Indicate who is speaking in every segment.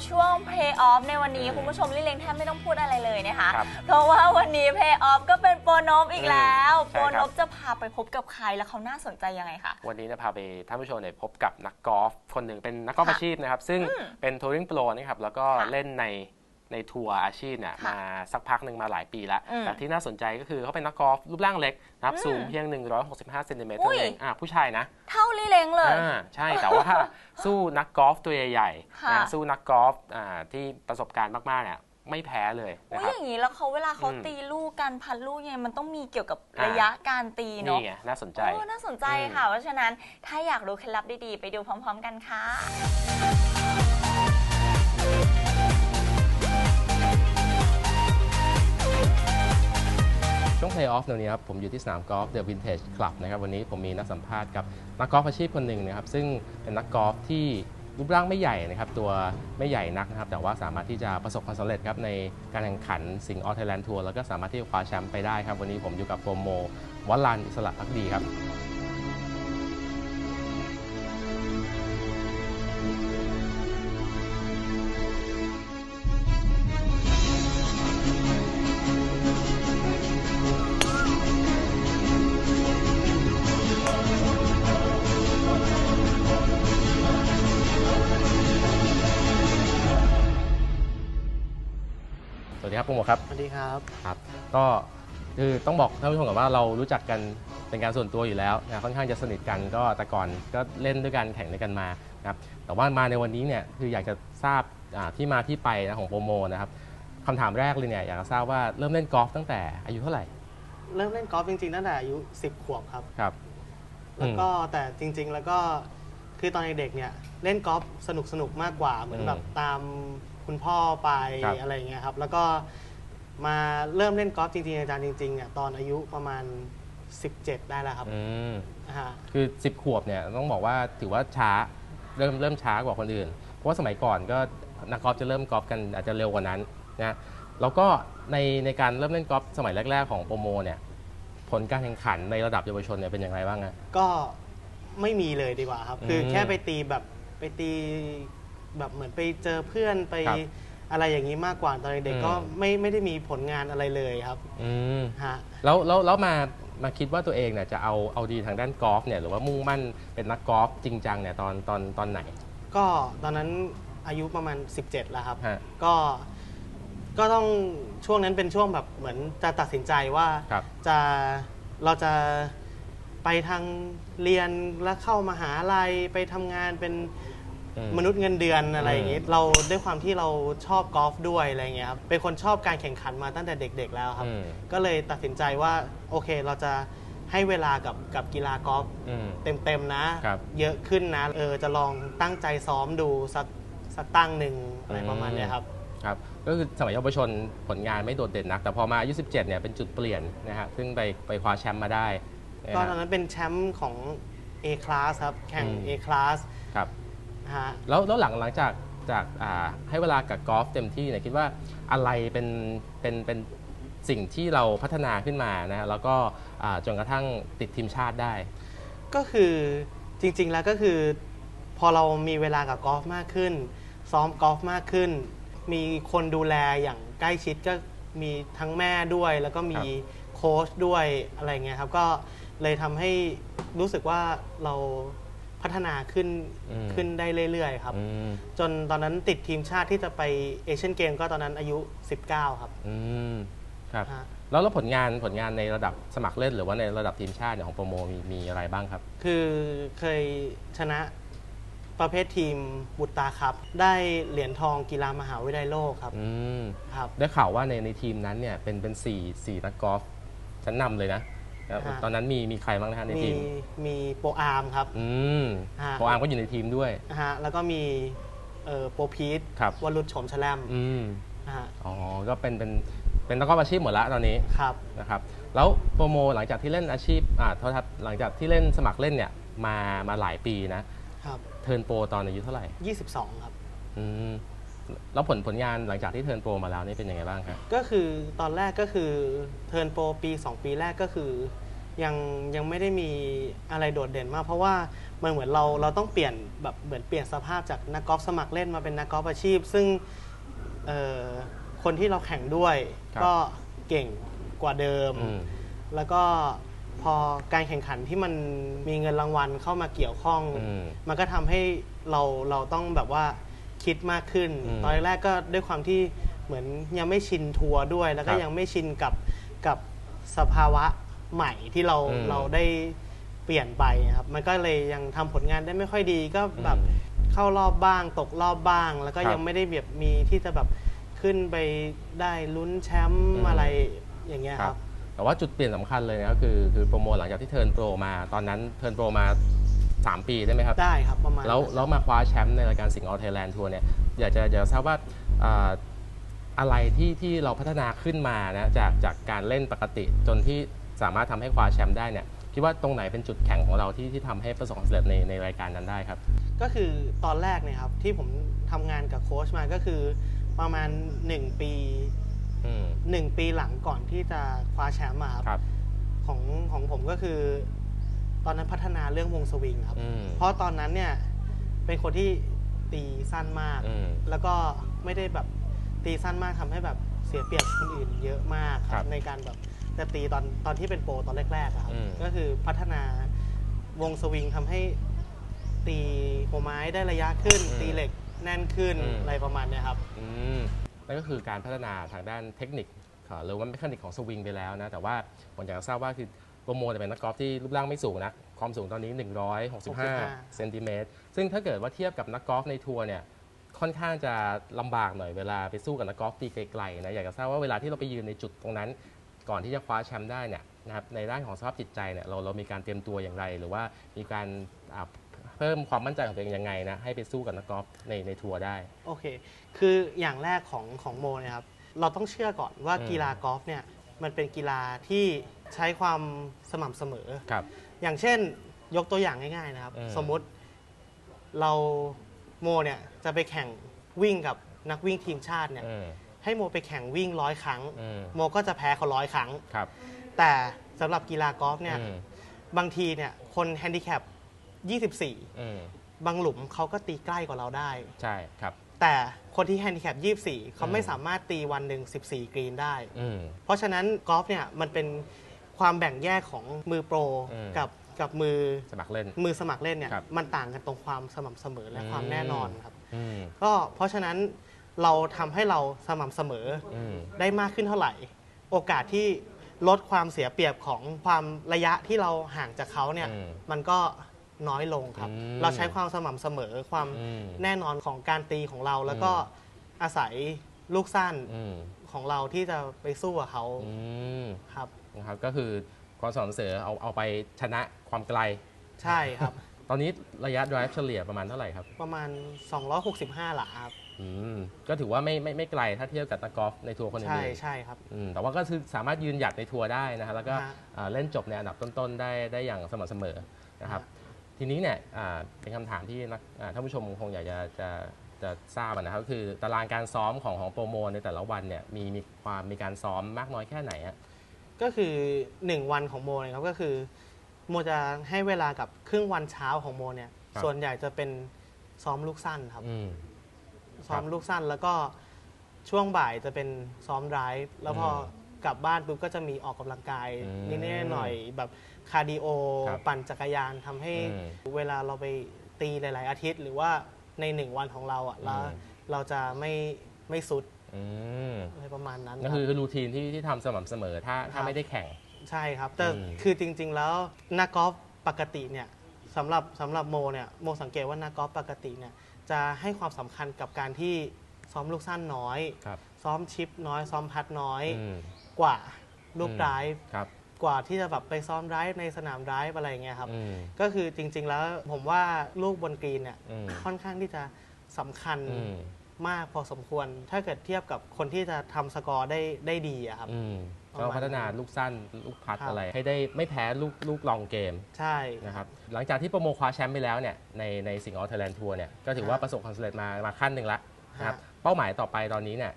Speaker 1: โหสำหรับช่วง Pay Off ในวันนี้คุณผู้ชมลิเลงแทบไม่ต้องพูดอะไรเลยนะคะ
Speaker 2: ครับ
Speaker 1: เพราะว่าวันนี้ Pay Off ก็เป็นโปรนบอีกแล้ว
Speaker 2: อืมใช่
Speaker 1: โปร
Speaker 2: ครั
Speaker 1: น
Speaker 2: บ
Speaker 1: บจะพาไปพบกับใครแล้วเขาน่าสนใจยังไงคะ
Speaker 2: วันนี้จะพาไปท่านผู้ชมเนี่ยพบกับนักกอล์ฟคนหนึ่งเป็นนักกอล์ฟ
Speaker 1: ค่ะ
Speaker 2: อาชีพนะครับ ซึ่ง
Speaker 1: อืม
Speaker 2: เป็นทัวริงโปรนะครับแล้วก็
Speaker 1: ค่ะ
Speaker 2: เล่นใน ในทัวร์อาชีพเนี่ย
Speaker 1: ค่ะ
Speaker 2: มาสักพักหนึ่งมาหลายปีแล้ว
Speaker 1: อืม
Speaker 2: แต่ที่น่าสนใจก็คือเขาเป็นนักกอล์ฟรูปร่างเล็กนะครับ
Speaker 1: อืม
Speaker 2: สูงเพียง 165เซนติเมตร
Speaker 1: อุ้
Speaker 2: เท่ายนั้นเองอ่าผู้ชายนะ
Speaker 1: เท่าลิเลงเลย
Speaker 2: อ่าใช่แต่ว่าสู้นักกอล์ฟตัวใหญ่
Speaker 1: ค่ะ
Speaker 2: ๆนะสู้นักกอล์ฟอ่าที่ประสบการณ์มากๆเนี่ยไม่แพ้เลย
Speaker 1: อุ้
Speaker 2: นะ
Speaker 1: ย
Speaker 2: ครั
Speaker 1: อบย่างนี้แล้วเขาเวลาเขา
Speaker 2: อืม
Speaker 1: ตีลูกการพัดลูกยังไงมันต้องมีเกี่ยวกับ
Speaker 2: อ่า
Speaker 1: ระยะการตีเนาะ
Speaker 2: นี่ไงน่าสนใจ
Speaker 1: โอ้น่าสนใจ
Speaker 2: อืม
Speaker 1: ค่ะ เพราะฉะนั้นถ้าอยากรู้เคล็ดลับดีๆ ไปดูพร้อม ๆ กันค่ะ
Speaker 2: วง Play Off ในวันนี้ครับผมอยู่ที่สนามกอล์ฟเดอะวินเทจคลับนะครับวันนี้ผมมีนักสัมภาษณ์กับนักกอล์ฟอาชีพคนหนึ่งนะครับซึ่งเป็นนักกอล์ฟที่รูปร่างไม่ใหญ่นะครับตัวไม่ใหญ่นักนะครับแต่ว่าสามารถที่จะประสบความสำเร็จครับในการแข่งขันสิงห์ออ t ไทยแลนด์ทัวร์แล้วก็สามารถที่จะคว้าแชมป์ไปได้ครับวันนี้ผมอยู่กับโปรโมวัลลันอิสระพักดีครับ ครับโปรโมครับ
Speaker 3: สวัสดีครับ
Speaker 2: ครับ ก็คือต้องบอกท่านผู้ชมก่อนว่าเรารู้จักกันเป็นการส่วนตัวอยู่แล้วนะค่อนข้างจะสนิทกันก็แต่ก่อนก็เล่นด้วยกันแข่งด้วยกันมานะครับแต่ว่ามาในวันนี้เนี่ยคืออยากจะทราบอ่าที่มาที่ไปนะของโปรโมนะครับคำถามแรกเลยเนี่ยอยากจะทราบว่าเริ่มเล่นกอล์ฟตั้งแต่อายุเท่าไหร่
Speaker 3: เริ่มเล่นกอล์ฟจริงๆตั้งแต่อายุ 10 ขวบครับ
Speaker 2: ครับ
Speaker 3: แล้วก็แต่จริง ๆ แล้วก็คือตอนเด็กๆเนี่ยเล่นกอล์ฟสนุกสนุกๆมากกว่าเหมือนแบบตาม คุณพ่อไป
Speaker 2: ครับ
Speaker 3: อะไรอย่างเงี้ยครับ แล้วก็มาเริ่มเล่นกอล์ฟจริงๆอาจารย์จริงๆเนี่ยตอนอายุประมาณ 17 ได้แล้วครับ
Speaker 2: อืม
Speaker 3: นะฮะ
Speaker 2: คือ 10 ขวบเนี่ยต้องบอกว่าถือว่าช้าเริ่มเริ่มช้ากว่าคนอื่น เพราะว่าสมัยก่อนก็นักกอล์ฟจะเริ่มกอล์ฟกันอาจจะเร็วกว่านั้นนะแล้วก็ในในการเริ่มเล่นกอล์ฟสมัยแรก ๆ ของโปรโมเนี่ยผลการแข่งขันในระดับเยาวชนเนี่ยเป็นอย่างไรบ้างอะ
Speaker 3: ก็ไม่มีเลยดีกว่าครับ คือ
Speaker 2: อืม
Speaker 3: แค่ไปตีแบบไปตี แบบเหมือนไปเจอเพื่อนไป
Speaker 2: ครับ
Speaker 3: อะไรอย่างนี้มากกว่าตอนเด็ก
Speaker 2: อืม
Speaker 3: ๆก็ไม่ไม่ได้มีผลงานอะไรเลยครับ
Speaker 2: อืม
Speaker 3: ฮะ
Speaker 2: แล้วแล้วแล้วมามาคิดว่าตัวเองเนี่ยจะเอาเอาดีทางด้านกอล์ฟเนี่ยหรือว่ามุ่งมั่นเป็นนักกอล์ฟจริงจังเนี่ยตอนตอนตอนไหน
Speaker 3: ก็ตอนนั้นอายุประมาณ 17 แล้วครับ
Speaker 2: ฮะ
Speaker 3: ก็ก็ต้องช่วงนั้นเป็นช่วงแบบเหมือนจะตัดสินใจว่า
Speaker 2: ครับ
Speaker 3: จะเราจะไปทางเรียนแล้วเข้ามหาลัยไปทำงานเป็น
Speaker 2: อื ม
Speaker 3: มนุษย์เงินเดือนอะไรอย่างงี้
Speaker 2: อืม
Speaker 3: เราด้วยความที่เราชอบกอล์ฟด้วยอะไรอย่างเงี้ยครับเป็นคนชอบการแข่งขันมาตั้งแต่เด็ก ๆ แล้วครับ
Speaker 2: อืม
Speaker 3: ก็เลยตัดสินใจว่าโอเคเราจะให้เวลากับกับกีฬากอล์ฟ
Speaker 2: อืม
Speaker 3: เต็มๆนะ
Speaker 2: ครับ
Speaker 3: เยอะขึ้นนะเออจะลองตั้งใจซ้อมดูสักสักตั้งหนึ่งอะไรประมาณเนี้ยครับ
Speaker 2: ครับก็คือสมัยเยาวชนผลงานไม่โดดเด่นนัก แต่พอมาอายุ 17 เนี่ยเป็นจุดเปลี่ยนนะฮะซึ่งไปไปคว้าแชมป์มาได้นะ
Speaker 3: ก็ตอน
Speaker 2: ฮะ
Speaker 3: นั้นเป็นแชมป์ของ A class ครับ แข่ง
Speaker 2: อืม
Speaker 3: A class
Speaker 2: ครับ
Speaker 3: นะ ฮะ
Speaker 2: แล้วแล้วหลังหลังจากจากอ่าให้เวลากับกอล์ฟเต็มที่เนี่ยคิดว่าอะไรเป็นเป็นเป็นสิ่งที่เราพัฒนาขึ้นมานะฮะแล้วก็อ่าจนกระทั่งติดทีมชาติได้
Speaker 3: ก็คือจริงๆแล้วก็คือ พอเรามีเวลากับกอล์ฟมากขึ้น ซ้อมกอล์ฟมากขึ้น มีคนดูแลอย่างใกล้ชิดก็มีทั้งแม่ด้วย แล้วก็มีโค้ชด้วยอะไรเงี้ยครับก็เลยทำให้รู้สึกว่าเรา พัฒนาขึ้น
Speaker 2: อืม
Speaker 3: ขึ้นได้เรื่อยๆครับ
Speaker 2: อืม
Speaker 3: จนตอนนั้นติดทีมชาติที่จะไปเอเชียนเกมก็ตอนนั้นอายุ 19 ครับ
Speaker 2: อืมครับ
Speaker 3: ฮะ
Speaker 2: แล้วแล้วผลงานผลงานในระดับสมัครเล่นหรือว่าในระดับทีมชาติเนี่ยของโปรโมมีมีอะไรบ้างครับ
Speaker 3: คือเคยชนะประเภททีมบุตรตาครับ ได้เหรียญทองกีฬามหาวิทยาลัยโลกครับ
Speaker 2: อืม
Speaker 3: ครับ
Speaker 2: ได้ข่าวว่าในในทีมนั้นเนี่ยเป็นเป็นสี่สี่นักกอล์ฟชั้นนำเลยนะ แล้ว
Speaker 3: ฮะ
Speaker 2: ตอนนั้นมีมีใครบ้างนะฮะใน
Speaker 3: มี
Speaker 2: ทีม
Speaker 3: มีโปรอาร์มครับ
Speaker 2: อืม
Speaker 3: ฮะ
Speaker 2: โปรอาร์มก็อยู่ในทีมด้วย
Speaker 3: นะฮะแล้วก็มีเอ่อโปรพีท
Speaker 2: ครับ
Speaker 3: วรุษโฉมแชลม
Speaker 2: อืม
Speaker 3: นะฮะ
Speaker 2: อ๋อก็เป็นเป็นเป็นนักกอล์ฟอาชีพหมดละตอนนี้
Speaker 3: ครับ
Speaker 2: นะครับแล้วโปรโมหลังจากที่เล่นอาชีพอ่าโทษครับหลังจากที่เล่นสมัครเล่นเนี่ยมามาหลายปีนะครับ เทิร์นโปรตอนอายุเท่าไหร่
Speaker 3: 22 ครับ
Speaker 2: อืม แล้วผลผลงานหลังจากที่เทิร์นโปรมาแล้วนี่เป็นยังไงบ้างครับ
Speaker 3: ก็คือตอนแรกก็คือเทิร์นโปรปี 2 ปีแรกก็คือยังยังไม่ได้มีอะไรโดดเด่นมาก เพราะว่ามันเหมือนเราเราต้องเปลี่ยนแบบเหมือนเปลี่ยนสภาพจากนักกอล์ฟสมัครเล่นมาเป็นนักกอล์ฟอาชีพ ซึ่งเอ่อคนที่เราแข่งด้วย
Speaker 2: ครับ
Speaker 3: ก็เก่งกว่าเดิม
Speaker 2: อืม
Speaker 3: แล้วก็พอการแข่งขันที่มันมีเงินรางวัลเข้ามาเกี่ยวข้อง
Speaker 2: อืม
Speaker 3: มันก็ทำให้เราเราต้องแบบว่า คิดมากขึ้น
Speaker 2: อืม
Speaker 3: ตอนแรกก็ด้วยความที่เหมือนยังไม่ชินทัวร์ด้วย แล้วก็
Speaker 2: ครับ
Speaker 3: ยังไม่ชินกับกับสภาวะใหม่ที่เรา
Speaker 2: อืม
Speaker 3: เราได้เปลี่ยนไปครับ มันก็เลยยังทำผลงานได้ไม่ค่อยดีก็แบบ
Speaker 2: อืม
Speaker 3: เข้ารอบบ้าง ตกรอบบ้าง แล้วก็
Speaker 2: ครับ
Speaker 3: ยังไม่ได้แบบมีที่จะแบบขึ้นไปได้ลุ้นแชม
Speaker 2: อื
Speaker 3: ป์
Speaker 2: ม
Speaker 3: อะไรอย่างเงี้ย
Speaker 2: ค
Speaker 3: ค
Speaker 2: รั
Speaker 3: รั
Speaker 2: บบแต่ว่าจุดเปลี่ยนสำคัญเลยนะก็คือคือโปรโมทหลังจากที่เทิร์นโปรมาตอนนั้นเทิร์นโปรมา 3 ปีได้ไหมครับ
Speaker 3: ได้ครับประมาณ
Speaker 2: แล้ว
Speaker 3: นั้น
Speaker 2: แล้วมาคว้าแชมป์ในรายการสิงห์ออ t ไทยแลนด์ทัวร์เนี่ยอยากจะอยากจะทราบว่าอ่าอะไรที่ที่เราพัฒนาขึ้นมานะจากจากการเล่นปกติจนที่สามารถทำให้คว้าแชมป์ได้เนี่ยคิดว่าตรงไหนเป็นจุดแข็งของเราที่ที่ทำให้ประสบความสำเร็จในในรายการนั้นได้ครับ
Speaker 3: ก็คือตอนแรกเนี่ยครับที่ผมทำงานกับโค้ชมาก็คือประมาณ 1 ปี
Speaker 2: อืม
Speaker 3: 1ปีหลังก่อนที่จะคว้าแชมป์อะครับ
Speaker 2: ครับ
Speaker 3: ของของผมก็คือ ตอนนั้นพัฒนาเรื่องวงสวิงครับ
Speaker 2: อืม
Speaker 3: เพราะตอนนั้นเนี่ยเป็นคนที่ตีสั้นมาก
Speaker 2: อืม
Speaker 3: แล้วก็ไม่ได้แบบตีสั้นมากทำให้แบบเสียเปรียบคนอื่นเยอะมากค
Speaker 2: ครั
Speaker 3: รับบในการแบบจะตีตอนตอนที่เป็นโปรตอนแรกๆอะครับ
Speaker 2: อืม
Speaker 3: ก็คือพัฒนาวงสวิงทำให้ตีหัวไม้ได้ระยะขึ้น ตีเหล็กแน่นขึ้นอะไรประมาณเนี้ยครับ
Speaker 2: อืมนั่นก็คือการพัฒนาทางด้านเทคนิคค่ะหรือว่าเมคานิกของสวิงไปแล้วนะ แต่ว่าผมอยากจะทราบว่าคือ โปรโมทเป็นนักกอล์ฟที่รูปร่างไม่สูงนะความสูงตอนนี้ 165 เซนติเมตรซึ่งถ้าเกิดว่าเทียบกับนักกอล์ฟในทัวร์เนี่ยค่อนข้างจะลำบากหน่อยเวลาไปสู้กับนักกอล์ฟตีไกลๆนะอยากจะทราบว่าเวลาที่เราไปยืนในจุดตรงนั้น ก่อนที่จะคว้าแชมป์ได้เนี่ยนะครับในด้านของสภาพจิตใจเนี่ยเราเรามีการเตรียมตัวอย่างไร หรือว่ามีการอ่าเพิ่มความมั่นใจของตัวเองยังไงนะให้ไปสู้กับนักกอล์ฟในในทัวร์ได้
Speaker 3: โอเค คืออย่างแรกของของโมเนะครับเราต้องเชื่อก่อนว่า
Speaker 2: อืม
Speaker 3: กีฬากอล์ฟเนี่ย มันเป็นกีฬาที่ใช้ความสม่ำเสมอ
Speaker 2: ครับ
Speaker 3: อย่างเช่นยกตัวอย่างง่ายๆนะครับ
Speaker 2: อืม
Speaker 3: สมมุติเราโมเนี่ยจะไปแข่งวิ่งกับนักวิ่งทีมชาติเนี่ย
Speaker 2: อืม
Speaker 3: ให้โมไปแข่งวิ่งร้อยครั้ง
Speaker 2: อืม
Speaker 3: โมก็จะแพ้เขาร้อยครั้ง
Speaker 2: ครับ
Speaker 3: แต่สำหรับกีฬากอล์ฟเนี่ย
Speaker 2: อืม
Speaker 3: บางทีเนี่ยคนแฮนดิแคป 24
Speaker 2: อืม
Speaker 3: บางหลุมเขาก็ตีใกล้กว่าเราได้
Speaker 2: ใช่ครับ
Speaker 3: แต่คนที่แฮนดิแคป24 เขาไม่
Speaker 2: อืม
Speaker 3: สามารถตีวันหนึ่ง14 กรีนได้
Speaker 2: อืม
Speaker 3: เพราะฉะนั้นกอล์ฟเนี่ยมันเป็นความแบ่งแยกของมือโปร
Speaker 2: อืม
Speaker 3: กับกับมือ
Speaker 2: สมัครเล่น
Speaker 3: มือสมัครเล่นเนี่ย
Speaker 2: ครับ
Speaker 3: มันต่างกันตรงความสม่ำเสมอและ
Speaker 2: อืม
Speaker 3: ความแน่นอนครับ
Speaker 2: อืม
Speaker 3: ก็เพราะฉะนั้นเราทำให้เราสม่ำเสมอ
Speaker 2: อืม
Speaker 3: ได้มากขึ้นเท่าไหร่ โอกาสที่ลดความเสียเปรียบของความระยะที่เราห่างจากเขาเนี่ย
Speaker 2: อืม
Speaker 3: มันก็ น้อยลงครับ
Speaker 2: อืม
Speaker 3: เราใช้ความสม่ำเสมอความ
Speaker 2: อืม
Speaker 3: แน่นอนของการตีของเรา แล้วก็อาศัยลูกสั้น
Speaker 2: อืม
Speaker 3: ของเราที่จะไปสู้กับเขา
Speaker 2: อืม
Speaker 3: ครับ
Speaker 2: นะครับก็คือความสม่ำเสมอเอาเอาไปชนะความไกล
Speaker 3: ใช่ครับ
Speaker 2: ตอนนี้ระยะ drive เฉลี่ยประมาณเท่าไหร่ครับ
Speaker 3: ประมาณ 265 หลาครับ
Speaker 2: อืมก็ถือว่าไม่ไม่ไม่ไกลถ้าเทียบกับนักกอล์ฟในทัวร์คนอื่น
Speaker 3: ใช่
Speaker 2: ๆ
Speaker 3: ใช่ครับ
Speaker 2: อืมแต่ว่าก็คือสามารถยืนหยัดในทัวร์ได้นะฮะแล้วก็
Speaker 3: ฮะ
Speaker 2: อ่าเล่นจบในอันดับต้นๆ ได้ได้อย่างสม่ำเสมอนะครับ ทีนี้เนี่ยอ่าเป็นคำถามที่นักอ่าท่านผู้ชมคงอยากจะจะจะทราบอะนะครับก็คือตารางการซ้อมของของโปรโมในแต่ละวันเนี่ยมีมีความมีการซ้อมมากน้อยแค่ไหนอะ
Speaker 3: ก็คือ 1 วันของโมเนะครับก็คือโมจะให้เวลากับครึ่งวันเช้าของโมเนี่ยส่วนใหญ่จะเป็นซ้อมลูกสั้นครับ
Speaker 2: อืม
Speaker 3: ซ้อมลูกสั้นแล้วก็ช่วงบ่ายจะเป็นซ้อมไดรฟ์แล้วพออ
Speaker 2: ม
Speaker 3: กลับบ้านปุ๊บก็จะมีออกกำลังกาย
Speaker 2: อืม
Speaker 3: นิดๆหน่อยๆแบบคาร์ดิโอ
Speaker 2: ครับ
Speaker 3: ปั่นจักรยานทำให้
Speaker 2: อืม
Speaker 3: เวลาเราไปตีหลาย ๆ อาทิตย์ หรือว่าในหนึ่งวันของเราอะเรา
Speaker 2: อืม
Speaker 3: เราจะไม่ไม่สุด
Speaker 2: อืม
Speaker 3: อะไรประมาณนั้น
Speaker 2: ก็
Speaker 3: รับ
Speaker 2: คือรูทีนที่ที่ทำสม่ำเสมอถ้า
Speaker 3: ครั
Speaker 2: ถ้า
Speaker 3: บ
Speaker 2: ไม่ได้แข่ง
Speaker 3: ใช่ครับ แต่
Speaker 2: อืม
Speaker 3: คือจริง ๆ แล้วนักกอล์ฟปกติเนี่ยสำหรับสำหรับโมเนี่ยโมสังเกตว่านักกอล์ฟปกติเนี่ยจะให้ความสำคัญกับการที่ซ้อมลูกสั้นน้อย
Speaker 2: ครับ
Speaker 3: ซ้อมชิปน้อย ซ้อมพัดน้อย
Speaker 2: อืม
Speaker 3: กว่าลูก
Speaker 2: อืม
Speaker 3: ไดรฟ์
Speaker 2: ครับ
Speaker 3: กว่าที่จะแบบไปซ้อมไดรฟ์ในสนามไดรฟ์อะไรอย่างเงี้ยครับ
Speaker 2: อืม
Speaker 3: ก็คือจริง ๆ แล้วผมว่าลูกบนกรีนเนี่ย
Speaker 2: อืม
Speaker 3: ค่อนข้างที่จะสำคัญ
Speaker 2: อืม
Speaker 3: มากพอสมควร ถ้าเกิดเทียบกับคนที่จะทำสกอร์ได้ได้ดีอะครับ
Speaker 2: อืม
Speaker 3: ประมาณ
Speaker 2: ก็พัฒนาลูกสั้นลูกพัด
Speaker 3: ครับ
Speaker 2: อะไรให้ได้ไม่แพ้ลูกลูกลองเกม
Speaker 3: ใช่
Speaker 2: นะครับหลังจากที่โปรโมคว้าแชมป์ไปแล้วเนี่ยในในสิงห์ออ t ไทยแลนด์ทัวร์เนี่ยก็ถือว่า
Speaker 3: ฮะ
Speaker 2: ประสบความสำเร็จมามาขั้นหนึ่งละนะครับ
Speaker 3: ฮะ
Speaker 2: เป้าหมายต่อไปตอนนี้เนี่ย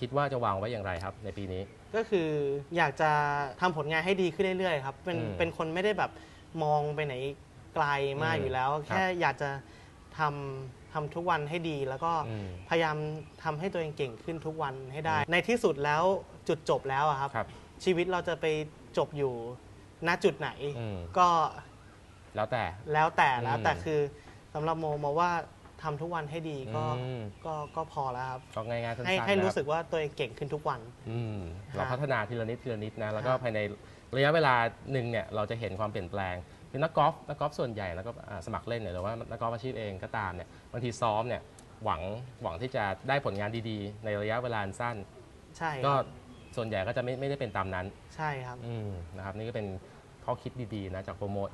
Speaker 2: คิดว่าจะวางไว้อย่างไรครับในปีนี้
Speaker 3: ก็คืออยากจะทำผลงานให้ดีขึ้นเรื่อยๆครับเป็น
Speaker 2: อืม
Speaker 3: เป็นคนไม่ได้แบบมองไปไหนไกลมาก
Speaker 2: อืม
Speaker 3: อยู่แล้ว
Speaker 2: ครับ
Speaker 3: แค่อยากจะทำทำทุกวันให้ดี แล้วก็
Speaker 2: อืม
Speaker 3: พยายามทำให้ตัวเองเก่งขึ้นทุกวันให้ได้ ในที่สุดแล้วจุดจบแล้วอะครับ
Speaker 2: ครับ
Speaker 3: ชีวิตเราจะไปจบอยู่ณจุดไหน
Speaker 2: อืม
Speaker 3: ก็
Speaker 2: แล้วแต่
Speaker 3: แล้วแต่แล้ว
Speaker 2: อืม
Speaker 3: แต่คือสำหรับโมมองว่า ทำทุกวันให้ดีก็
Speaker 2: อืม
Speaker 3: ก็ก็พอแล้วครับ
Speaker 2: ก็ง่ายๆสั้นๆ
Speaker 3: ให้ให้
Speaker 2: นะค
Speaker 3: รู้
Speaker 2: บ
Speaker 3: สึกว่าตัวเองเก่งขึ้นทุกวัน
Speaker 2: อืมเรา
Speaker 3: ฮะ
Speaker 2: พัฒนาทีละนิดทีละนิดนะแล้วก็
Speaker 3: ครับ
Speaker 2: ภายในระยะเวลาหนึ่งเนี่ยเราจะเห็นความเปลี่ยนแปลงคือนักกอล์ฟนักกอล์ฟส่วนใหญ่แล้วก็อ่าสมัครเล่นเนี่ยหรือว่านักกอล์ฟอาชีพเองก็ตามเนี่ยบางทีซ้อมเนี่ยหวังหวังที่จะได้ผลงานดีๆ ในระยะเวลาอันสั้น
Speaker 3: ใช่
Speaker 2: ก็
Speaker 3: ครับ
Speaker 2: ส่วนใหญ่ก็จะไม่ไม่ได้เป็นตามนั้น
Speaker 3: ใช่ครับ
Speaker 2: อืมนะครับนี่ก็เป็นข้อคิดดีๆนะจากโปรโมท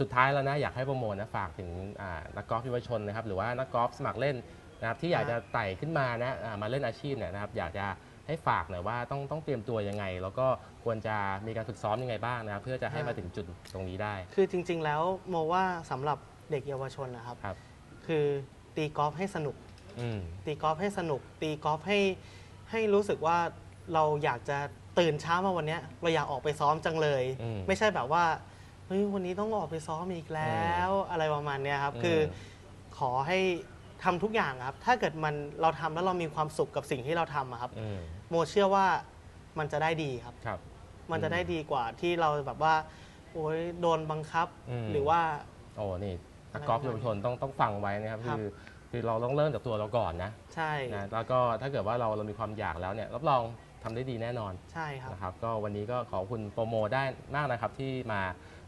Speaker 2: สุดท้ายแล้วนะอยากให้โปรโมทนะฝากถึงอ่านักกอล์ฟเยาวชนนะครับหรือว่านักกอล์ฟสมัครเล่นนะครับที่อยากจะไต่ขึ้นมานะอ่ามาเล่นอาชีพเนี่ยนะครับอยากจะให้ฝากหน่อยว่าต้องต้องเตรียมตัวยังไง แล้วก็ควรจะมีการฝึกซ้อมยังไงบ้างนะครับเพื่อจะให้
Speaker 3: ครับ
Speaker 2: มาถึงจุดตรงนี้ได้
Speaker 3: คือจริง ๆ แล้วโมว่าสำหรับเด็กเยาวชนนะครับ
Speaker 2: ครับ
Speaker 3: คือตีกอล์ฟให้สนุก
Speaker 2: อืม
Speaker 3: ตีกอล์ฟให้สนุก ตีกอล์ฟให้ให้รู้สึกว่าเราอยากจะตื่นเช้ามาวันเนี้ยเราอยากออกไปซ้อมจังเลย
Speaker 2: อืม
Speaker 3: ไม่ใช่แบบว่า เฮ้ยวันนี้ต้องออกไปซ้อมอีกแล้วอะไรประมาณเนี้ยครับ คือ
Speaker 2: อืม
Speaker 3: ขอให้ทำทุกอย่างครับ ถ้าเกิดมันเราทำแล้วเรามีความสุขกับสิ่งที่เราทำอะครับ
Speaker 2: อืม
Speaker 3: โมเชื่อว่ามันจะได้ดีครับ
Speaker 2: ครับ
Speaker 3: มันจะได้ดีกว่าที่เราแบบว่า โอ้ยโดนบังคับ
Speaker 2: อืม
Speaker 3: หรือว่า
Speaker 2: โอ้นี่นักกอล์ฟเยาวชนต้องต้องฟังไว้นะครับ
Speaker 3: ครับ
Speaker 2: คือคือเราต้องเริ่มจากตัวเราก่อนนะ
Speaker 3: ใช่
Speaker 2: นะแล้วก็ถ้าเกิดว่าเราเรามีความอยากแล้วเนี่ยรับรองทำได้ดีแน่นอน
Speaker 3: ใช่ครับ
Speaker 2: นะครับ ก็วันนี้ก็ขอบคุณโปรโมได้มากนะครับที่มา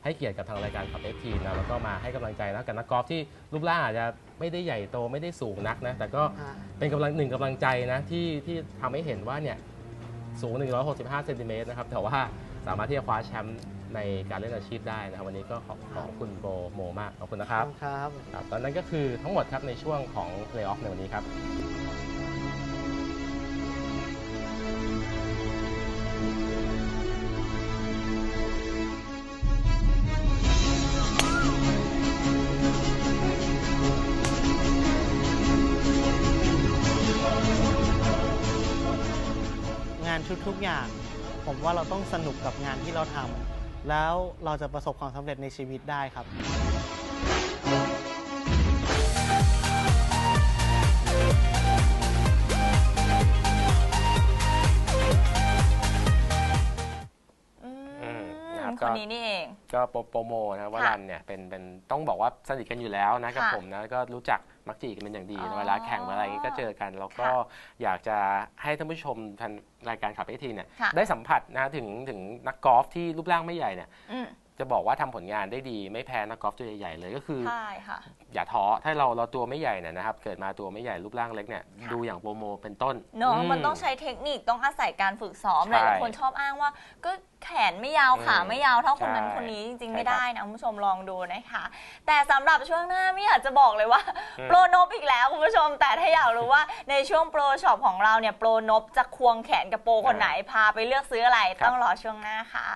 Speaker 2: ให้เกียรติกับทางรายการขับเอฟทีนะแล้วก็มาให้กำลังใจนะกับนักกอล์ฟที่รูปร่างอาจจะไม่ได้ใหญ่โตไม่ได้สูงนักนะแต่ก็
Speaker 3: ฮะ
Speaker 2: เป็นกำลังหนึ่งกำลังใจนะที่ที่ทำให้เห็นว่าเนี่ยสูง 165เซนติเมตรนะครับแต่ว่าสามารถที่จะคว้าแชมป์ในการเล่นอาชีพได้นะครับวันนี้ก็ขอบขอบคุณโปรโมมากขอบคุณนะครับ
Speaker 3: ครับ
Speaker 2: ครับตอนนั้นก็คือทั้งหมดครับในช่วงของ Play Off ในวันนี้ครับ
Speaker 3: ทุกๆอย่าง ผมว่าเราต้องสนุกกับงานที่เราทำแล้วเราจะประสบความสำเร็จในชีวิตได้ครับ
Speaker 1: ม
Speaker 2: นะครับ
Speaker 1: ค
Speaker 2: ก็
Speaker 1: นนี้นี่เอง
Speaker 2: ก็โปรโปรโมนะครับว่า
Speaker 1: ค่ะ
Speaker 2: รันเนี่ยเป็นเป็นต้องบอกว่าสนิทกันอยู่แล้วนะกับ
Speaker 1: ค่ะ
Speaker 2: ผมนะก็รู้จักมักจีกันเป็นอย่างดี
Speaker 1: อ๋อ
Speaker 2: เวลาแข่งเวลาอะไรอย่างงี้ก็เจอกันแล้วก็
Speaker 1: ค่ะ
Speaker 2: อยากจะให้ท่านผู้ชมทันรายการขับเอทีเนี่ย
Speaker 1: ค่ะ
Speaker 2: ได้สัมผัสนะถึงถึงนักกอล์ฟที่รูปร่างไม่ใหญ่เนี่ย
Speaker 1: อืม
Speaker 2: จะบอกว่าทำผลงานได้ดี ไม่แพ้นักกอล์ฟตัวใหญ่ๆเลยก็คือ
Speaker 1: ใช่ค่ะ
Speaker 2: อย่าท้อถ้าเราเราตัวไม่ใหญ่เนี่ยนะครับ เกิดมาตัวไม่ใหญ่รูปร่างเล็กเนี่ย
Speaker 1: ค่ะ
Speaker 2: ดูอย่างโปรโมเป็นต้น
Speaker 1: เนาะ
Speaker 2: อื
Speaker 1: มันต้องใช้เทคนิคต้องอาศัยการฝึกซ้อม
Speaker 2: ใช่
Speaker 1: หลายๆคนชอบอ้างว่า ก็แขนไม่ยาวขา
Speaker 2: อืม
Speaker 1: ไม่ยาวเท่าคนนั้น
Speaker 2: ใช่
Speaker 1: คนนี้จริงๆ
Speaker 2: ใช่
Speaker 1: ไม่
Speaker 2: ครับ
Speaker 1: ได้นะคุณผู้ชมลองดูนะคะ แต่สำหรับช่วงหน้าไม่อยากจะบอกเลยว่า
Speaker 2: อืม
Speaker 1: โปรนบอีกแล้วคุณผู้ชมแต่ถ้าอยากรู้ว่าในช่วงโปรช็อปของเราเนี่ยโปรนบจะควงแขนกับโปรคนไหนพาไปเลือกซื้ออะไร
Speaker 2: ครับ
Speaker 1: ต้องรอช่วงหน้าค่ะ